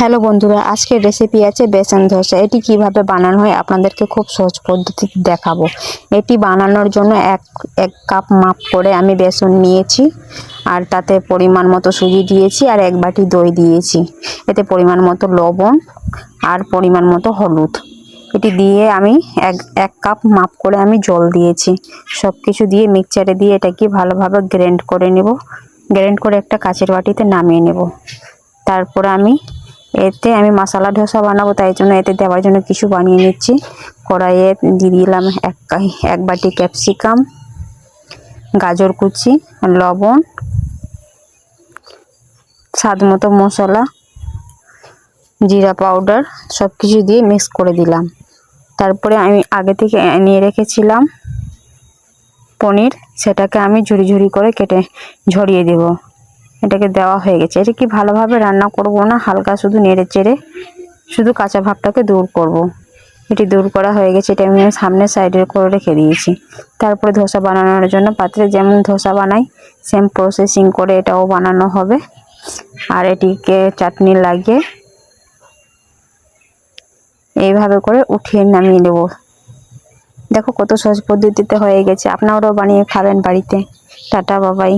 Hello বন্ধুরা, আজকের recipe আছে বেসন ধোসা। এটি কীভাবে বানানো হয় আপনাদেরকে খুব সহজ পদ্ধতিতে দেখাবো। এটি বানানোর জন্য এক এক কাপ মাপ করে আমি বেসন নিয়েছি, আর তাতে পরিমাণ মতো সুজি দিয়েছি, আর এক বাটি দই দিয়েছি। এতে পরিমাণ মতো লবণ, আর পরিমাণ মতো হলুদ। এটি দিয়ে আমি এক এক কাপ মাপ করে আমি জল দিয়েছি। সব কিছু দিয়ে মিক্সচারে দিয়ে এটাকে ভালোভাবে গ্রাইন্ড করে নেব। গ্রাইন্ড করে একটা কাঁচের বাটিতে নামিয়ে নেব। তারপরে আমি এতে আমি মশলা ধোসা বানাবো, তাই জন্য এতে দেওয়ার জন্য কিছু বানিয়ে নিচ্ছি। কড়াইয়ে দিয়ে দিলাম এক এক বাটি ক্যাপসিকাম, গাজর কুচি, লবণ, স্বাদ মতো মশলা, জিরা পাউডার সব কিছু দিয়ে মিক্স করে দিলাম। তারপরে আমি আগে থেকে নিয়ে রেখেছিলাম পনির, সেটাকে আমি ঝুরি ঝুরি করে কেটে ঝরিয়ে দেব। এটাকে দেওয়া হয়ে গেছে। এটা কি ভালোভাবে রান্না করব না? হালকা শুধু নেড়ে চেড়ে শুধু কাঁচা ভাবটাকে দূর করব। এটি দূর করা হয়ে গেছে, এটা আমি সামনে সাইডে করে রেখে দিয়েছি। তারপরে ধোসা বানানোর জন্য পাত্রে যেমন ধোসা বানাই, সেম প্রসেসিং করে এটাও বানানো হবে। আর এটিকে চাটনি লাগিয়ে এইভাবে করে উঠিয়ে নামিয়ে নেব। দেখো কত সহজ পদ্ধতিতে হয়ে গেছে। আপনারাও বানিয়ে খাবেন বাড়িতে। টাটা, বাবাই।